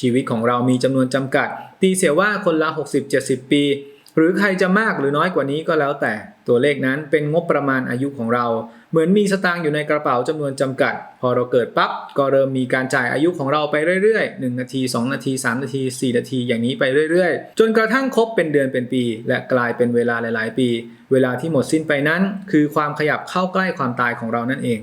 ชีวิตของเรามีจำนวนจำกัด ตีเสียว่าคนละ 60-70 ปี หรือใครจะมากหรือน้อยกว่านี้ก็แล้วแต่ตัวเลขนั้นเป็นงบประมาณอายุของเรา เหมือนมีสตางค์อยู่ในกระเป๋าจำนวนจำกัด พอเราเกิดปั๊บก็เริ่มมีการจ่ายอายุของเราไปเรื่อยๆ 1 นาที 2 นาที 3 นาที 4 นาทีอย่างนี้ไปเรื่อยๆ จนกระทั่งครบเป็นเดือนเป็นปี และกลายเป็นเวลาหลาย ๆ ปี เวลาที่หมดสิ้นไปนั้น คือความขยับเข้าใกล้ความตายของเรานั่นเอง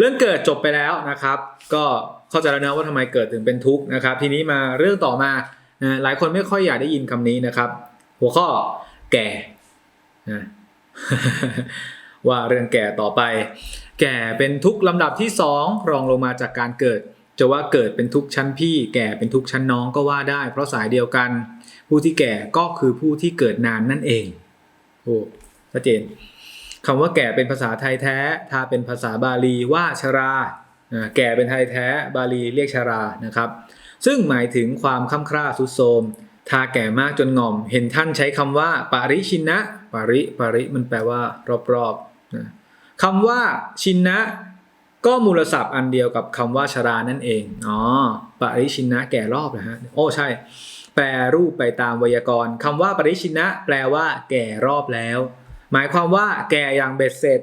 เรื่องเกิดจบไปแล้วนะครับ ก็เข้าใจแล้วนะว่าทำไมเกิดถึงเป็นทุกข์นะครับ ทีนี้มาเรื่องต่อมานะหลายคนไม่ค่อยอยากได้ยินคำนี้นะครับ หัวข้อแก่นะว่าเรื่องแก่ต่อไป แก่เป็นทุกข์ลำดับที่สองรองลงมาจากการเกิด จะว่าเกิดเป็นทุกข์ชั้นพี่ แก่เป็นทุกข์ชั้นน้องก็ว่าได้ เพราะสายเดียวกัน ผู้ที่แก่ก็คือผู้ที่เกิดนานนั่นเองโอ้ชัดเจน คำว่าแก่เป็นภาษาไทยแท้ถ้าเป็นภาษาบาลีว่าชราแก่เป็นไทยแท้บาลีเรียกชรานะครับ ซึ่งหมายถึงความค่ำคร่าทรุดโทมถ้าแก่มากจนง่อม เห็นท่านใช้คำว่า ปาริชินนะ ปาริปาริมันแปลว่ารอบๆนะคำว่าชินนะ ก็มูลศัพท์อันเดียวกับคำว่าชรานั่นเองอ๋อปาริชินนะแก่รอบนะฮะโอ้ใช่ แปลรูปไปตามไวยากรณ์คำว่าปาริชินะ แปลว่า แก่รอบแล้ว หมายความว่าแก่อย่างเบ็ดเสร็จ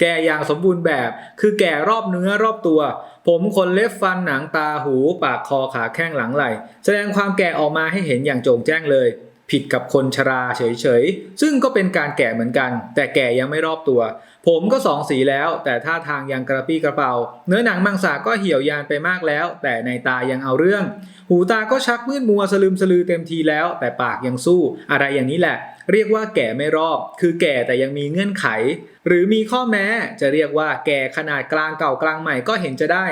แก่อย่างสมบูรณ์แบบ คือแก่รอบเนื้อรอบตัว ผมขนเล็บฟันหนังตาหู ปากคอขาแข้งหลังไหล่แสดงความแก่ออกมาให้เห็นอย่างโจ่งแจ้งเลย ผิดกับคนชราเฉยๆ ซึ่งก็เป็นการแก่เหมือนกัน แต่แก่ยังไม่รอบตัว ผมก็สองสีแล้ว แต่ท่าทางยังกระปี้กระเป๋า เนื้อหนังมังสาก็เหี่ยวยานไปมากแล้ว แต่ในตายังเอาเรื่อง หูตาก็ชักมืดมัวสลืมสลือเต็มทีแล้ว แต่ปากยังสู้ อะไรอย่างนี้แหละ เรียกว่าแก่ไม่รอบ คือแก่แต่ยังมีเงื่อนไข หรือมีข้อแม้จะเรียกว่าแก่ขนาดกลางเก่ากลางใหม่ก็เห็นจะได้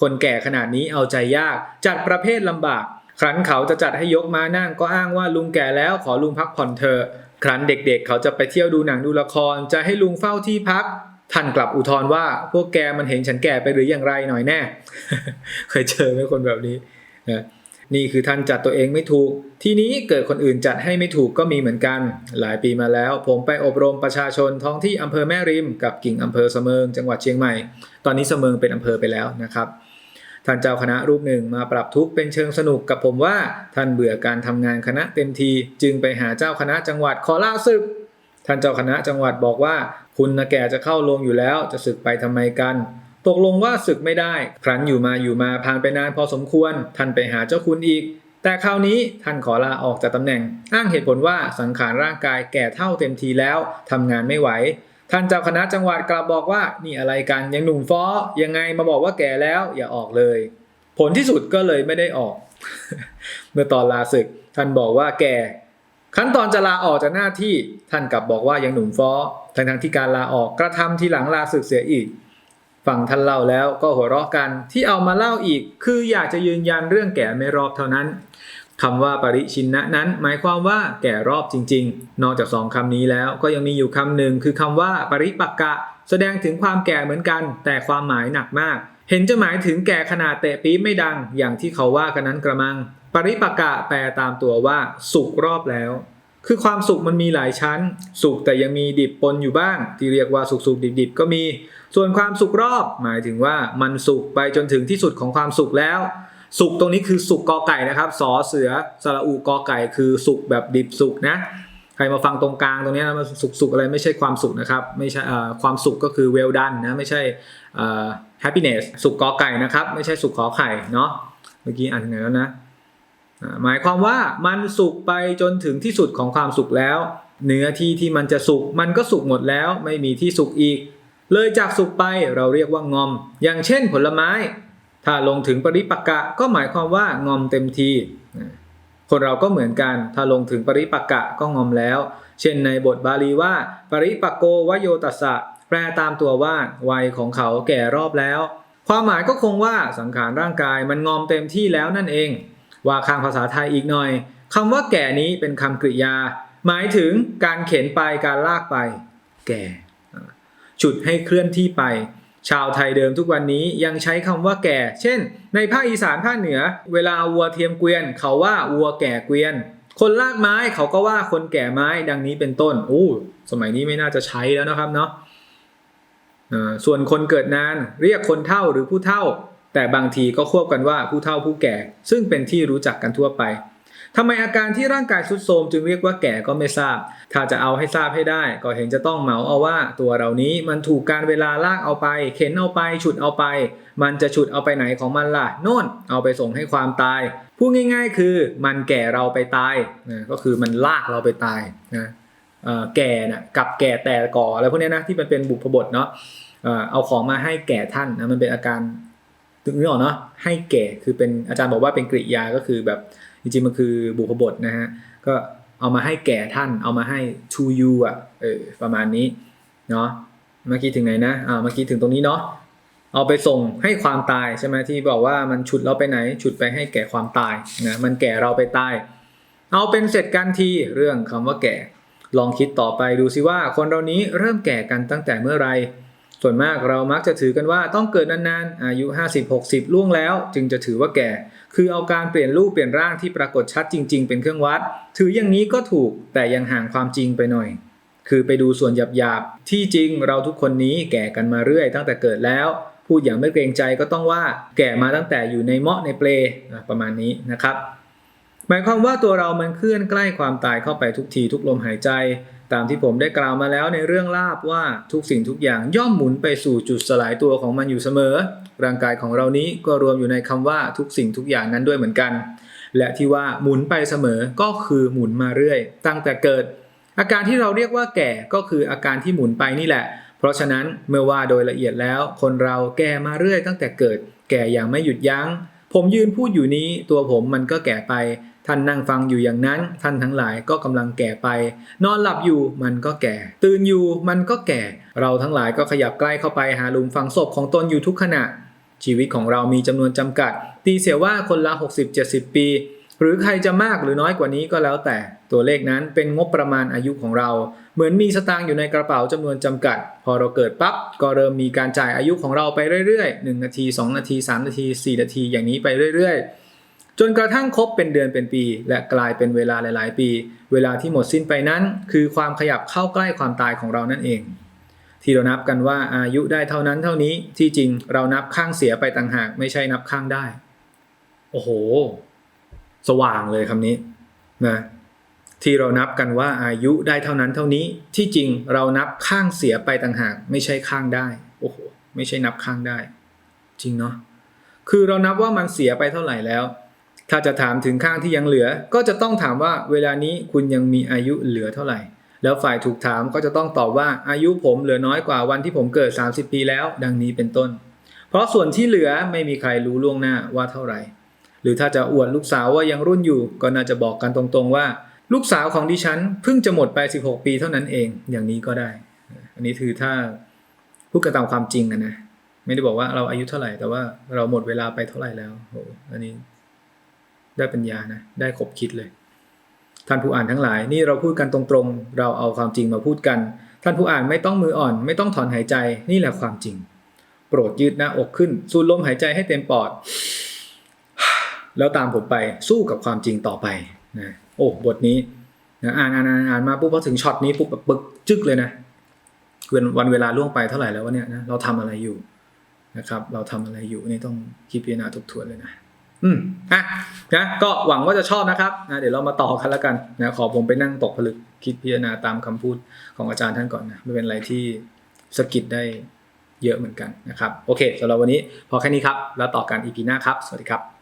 คนแก่ขนาดนี้เอาใจยาก จัดประเภทลำบาก ครั้นเขาจะจัดให้ยกมานั่งก็อ้างว่าลุงแก่แล้วขอลุงพักผ่อนเถอะครั้นเด็กๆเขาจะไปเที่ยวดูหนังดูละคร จะให้ลุงเฝ้าที่พัก ท่านกลับอุทธรณ์ว่า พวกแกมันเห็นฉันแก่ไปหรืออย่างไรหน่อยแน่ เคยเจอไหมคนแบบนี้นะนี่คือท่านจัดตัวเองไม่ถูก ทีนี้เกิดคนอื่นจัดให้ไม่ถูกก็มีเหมือนกัน หลายปีมาแล้ว ผมไปอบรมประชาชนท้องที่อำเภอแม่ริม กับกิ่งอำเภอเสมิงจังหวัดเชียงใหม่ ตอนนี้เสมิงเป็นอำเภอไปแล้วนะครับ ท่านเจ้าคณะรูปหนึ่งมาปรับทุกข์เป็นเชิงสนุกกับผมว่า ท่านเบื่อการทำงานคณะเต็มที จึงไปหาเจ้าคณะจังหวัดขอลาศึก ท่านเจ้าคณะจังหวัดบอกว่า คุณนะแก่จะเข้าลงอยู่แล้ว จะศึกไปทำไมกัน ตกลงว่าศึกไม่ได้ ครั้นอยู่มาอยู่มาผ่านไปนานพอสมควร ท่านไปหาเจ้าคุณอีก แต่คราวนี้ท่านขอลาออกจากตำแหน่ง อ้างเหตุผลว่าสังขารร่างกายแก่เท่าเต็มทีแล้วทำงานไม่ไหว ท่านเจ้าคณะจังหวัดกลับบอกว่านี่อะไรกันยังหนุ่มฟ้อยังไงมาบอกว่าแก่แล้วอย่าออกเลย ผลที่สุดก็เลยไม่ได้ออก เมื่อตอนลาศึก ท่านบอกว่าแก่ขั้นตอนจะลาออกจากหน้าที่ท่านกลับบอกว่ายังหนุ่มฟ้อทั้งทั้งที่การลาออกกระทำทีหลังลาศึกเสียอีกฟังท่านเล่าแล้วก็หัวเราะกันที่เอามาเล่าอีก คืออยากจะยืนยันเรื่องแก่ไม่รอบเท่านั้น คำว่าปริชินนะนั้น หมายความว่าแก่รอบจริง ๆ นอกจากสองคำนี้แล้วก็ยังมีอยู่คำหนึ่งคือคำว่าปริปักกะ แสดงถึงความแก่เหมือนกัน แต่ความหมายหนักมาก เห็นจะหมายถึงแก่ขนาดเตะปี๊บไม่ดัง อย่างที่เขาว่ากันนั้นกระมัง ปริปักกะแปลตามตัวว่าสุกรอบแล้ว คือความสุขมันมีหลายชั้น สุขแต่ยังมีดิบปนอยู่บ้าง ที่เรียกว่าสุขสุขดิบดิบๆก็มี ส่วนความสุขรอบ หมายถึงว่ามันสุขไปจนถึงที่สุดของความสุขแล้ว สุขตรงนี้คือสุขกอไก่นะครับสอเสือสระอูกอไก่คือสุขแบบดิบสุขนะใครมาฟังตรงกลางตรงนี้นะมันสุขสุขอะไรไม่ใช่ความสุขนะครับไม่ใช่ความสุขก็คือ well done นะไม่ใช่ happiness สุขกอไก่นะครับ ไม่ใช่สุขขอไข่เนาะเมื่อกี้อ่านถึงไหนแล้วนะหมายความว่ามันสุกไปจนถึงที่สุดของความสุขแล้ว เนื้อที่ที่มันจะสุกมันก็สุกหมดแล้ว ไม่มีที่สุกอีก เลยจากสุกไปเราเรียกว่างอม อย่างเช่นผลไม้ ถ้าลงถึงปริปักกะก็หมายความว่างอมเต็มที คนเราก็เหมือนกัน ถ้าลงถึงปริปักกะก็งอมแล้ว เช่นในบทบาลีว่า ปริปักโกวโยตัสสะแปลตามตัวว่าวัยของเขาแก่รอบแล้ว ความหมายก็คงว่าสังขารร่างกายมันงอมเต็มที่แล้วนั่นเอง ว่าข้างภาษาไทยอีกหน่อยคำว่าแก่นี้เป็นคำกริยา หมายถึงการเข็นไปการลากไป แก่อ่าฉุดให้เคลื่อนที่ไป ชาวไทยเดิมทุกวันนี้ยังใช้คำว่าแก่ เช่น ในภาคอีสานภาคเหนือ เวลาอาวัวเทียมเกวียน เขาว่าวัวแก่เกวียน คนลากไม้เขาก็ว่าคนแก่ไม้ดังนี้เป็นต้นอู้สมัยนี้ไม่น่าจะใช้แล้วนะครับเนาะส่วนคนเกิดนานเรียกคนเฒ่าหรือผู้เฒ่า แต่บางทีก็ควบกันว่าผู้เฒ่าผู้แก่ ซึ่งเป็นที่รู้จักกันทั่วไป ทำไมอาการที่ร่างกายทรุดโทรมจึงเรียกว่าแก่ก็ไม่ทราบ ถ้าจะเอาให้ทราบให้ได้ ก็เห็นจะต้องเหมาเอาว่า ตัวเรานี้มันถูกการเวลาลากเอาไป เข็นเอาไป ฉุดเอาไป มันจะฉุดเอาไปไหนของมันล่ะ โน่น เอาไปส่งให้ความตาย พูดง่าย ๆ คือมันแก่เราไปตายนะก็คือมันลากเราไปตายนะแก่นะกับแก่แต่ก่ออะไรพวกนี้นะที่มันเป็นบุพบทเนาะเอาของมาให้แก่ท่านนะมันเป็นอาการถึงนึกออกเนาะให้แก่คือเป็นอาจารย์บอกว่าเป็นกริยาก็คือแบบ จริงๆมันคือบุพบทนะฮะก็เอามาให้แก่ท่านเอามาให้ to you อะเออประมาณนี้เนาะเมื่อกี้ถึงไหนนะอ่าเมื่อกี้ถึงตรงนี้เนาะเอาไปส่งให้ความตายใช่ไหมที่บอกว่ามันฉุดเราไปไหน ฉุดไปให้แก่ความตายนะมันแก่เราไปตาย เอาเป็นเสร็จกันทีเรื่องคำว่าแก่ ลองคิดต่อไปดูสิว่าคนเรานี้เริ่มแก่กันตั้งแต่เมื่อไหร ส่วนมากเรามักจะถือกันว่าต้องเกิดนานๆ อายุ 50-60 ล่วงแล้ว จึงจะถือว่าแก่ คือเอาการเปลี่ยนรูปเปลี่ยนร่างที่ปรากฏชัดจริง ๆ เป็นเครื่องวัด ถืออย่างนี้ก็ถูกแต่ยังห่างความจริงไปหน่อย คือไปดูส่วนหยาบๆ ที่จริงเราทุกคนนี้แก่กันมาเรื่อยตั้งแต่เกิดแล้ว พูดอย่างไม่เกรงใจก็ต้องว่าแก่มาตั้งแต่อยู่ในเมาะในเปลประมาณนี้นะครับ หมายความว่าตัวเรามันเคลื่อนใกล้ความตายเข้าไปทุกทีทุกลมหายใจ ตามที่ผมได้กล่าวมาแล้วในเรื่องลาบว่าทุกสิ่งทุกอย่างย่อมหมุนไปสู่จุดสลายตัวของมันอยู่เสมอ ร่างกายของเรานี้ก็รวมอยู่ในคำว่าทุกสิ่งทุกอย่างนั้นด้วยเหมือนกัน และที่ว่าหมุนไปเสมอก็คือหมุนมาเรื่อย ตั้งแต่เกิด อาการที่เราเรียกว่าแก่ก็คืออาการที่หมุนไปนี่แหละ เพราะฉะนั้นเมื่อว่าโดยละเอียดแล้ว คนเราแก่มาเรื่อยตั้งแต่เกิด แก่อย่างไม่หยุดยัง้ง ผมยืนพูดอยู่นี้ตัวผมมันก็แก่ไป ท่านนั่งฟังอยู่อย่างนั้น ท่านทั้งหลายก็กำลังแก่ไป นอนหลับอยู่มันก็แก่ ตื่นอยู่มันก็แก่ เราทั้งหลายก็ขยับใกล้เข้าไปหาหลุมฝังศพของตนอยู่ทุกขณะ ชีวิตของเรามีจำนวนจำกัด ตีเสียว่าคนละ 60-70 ปี หรือใครจะมากหรือน้อยกว่านี้ก็แล้วแต่ ตัวเลขนั้นเป็นงบประมาณอายุของเรา เหมือนมีสตางค์อยู่ในกระเป๋าจำนวนจำกัด พอเราเกิดปั๊บก็เริ่มมีการจ่ายอายุของเราไปเรื่อยๆ 1 นาที 2 นาที 3 นาที 4 นาทีอย่างนี้ไปเรื่อยๆ จนกระทั่งครบเป็นเดือนเป็นปี และกลายเป็นเวลาหลาย ๆ ปี เวลาที่หมดสิ้นไปนั้น คือความขยับเข้าใกล้ความตายของเรานั่นเอง ที่เรานับกันว่าอายุได้เท่านั้นเท่านี้ที่จริงเรานับข้างเสียไปต่างหากไม่ใช่นับข้างได้ โอ้โห สว่างเลยคำนี้นะที่เรานับกันว่าอายุได้เท่านั้นเท่านี้ที่จริงเรานับข้างเสียไปต่างหากไม่ใช่ข้างได้โอ้โหไม่ใช่นับข้างได้ จริงเนาะคือเรานับว่ามันเสียไปเท่าไหร่แล้ว ถ้าจะถามถึงข้างที่ยังเหลือ ก็จะต้องถามว่าเวลานี้คุณยังมีอายุเหลือเท่าไหร่ แล้วฝ่ายถูกถามก็จะต้องตอบว่าอายุผมเหลือน้อยกว่าวันที่ผมเกิด 30 ปีแล้ว ดังนี้เป็นต้น เพราะส่วนที่เหลือไม่มีใครรู้ล่วงหน้าว่าเท่าไหร่ หรือถ้าจะอวดลูกสาวว่ายังรุ่นอยู่ ก็น่าจะบอกกันตรงๆว่า ลูกสาวของดิฉันเพิ่งจะหมดไป 16 ปีเท่านั้นเอง อย่างนี้ก็ได้ อันนี้คือถ้าพูดกันตามความจริงอะนะ ไม่ได้บอกว่าเราอายุเท่าไหร่ แต่ว่าเราหมดเวลาไปเท่าไหร่แล้วโหอันนี้ ได้ปัญญานะได้ครบคิดเลย ท่านผู้อ่านทั้งหลาย นี่เราพูดกันตรงๆ เราเอาความจริงมาพูดกัน ท่านผู้อ่านไม่ต้องมืออ่อน ไม่ต้องถอนหายใจนี่แหละความจริง โปรดยืดหน้าอกขึ้น สูดลมหายใจให้เต็มปอด แล้วตามผมไปสู้กับความจริงต่อไปนะโอ้บทนี้นะอ่านอ่านอ่านานมาปุ๊บพอถึงช็อตนี้ปุ๊บแบบปึกจึ๊กเลยนะเวันวันเวลาล่วงไปเท่าไหร่แล้ววะเนี่ยนะเราทำอะไรอยู่นะครับ เราทำอะไรอยู่นี่ต้องคิดพิจารณาทบทวนเลยนะ อืมอะนะก็หวังว่าจะชอบนะครับนะเดี๋ยวเรามาต่อกันแล้วกันนะขอผมไปนั่งตกผลึกคิดพิจารณาตามคำพูดของอาจารย์ท่านก่อนนะไม่เป็นอะไรที่สะกิดได้เยอะเหมือนกันนะครับ โอเคสำหรับวันนี้พอแค่นี้ครับ แล้วต่อกันอีพีหน้าครับ สวัสดีครับ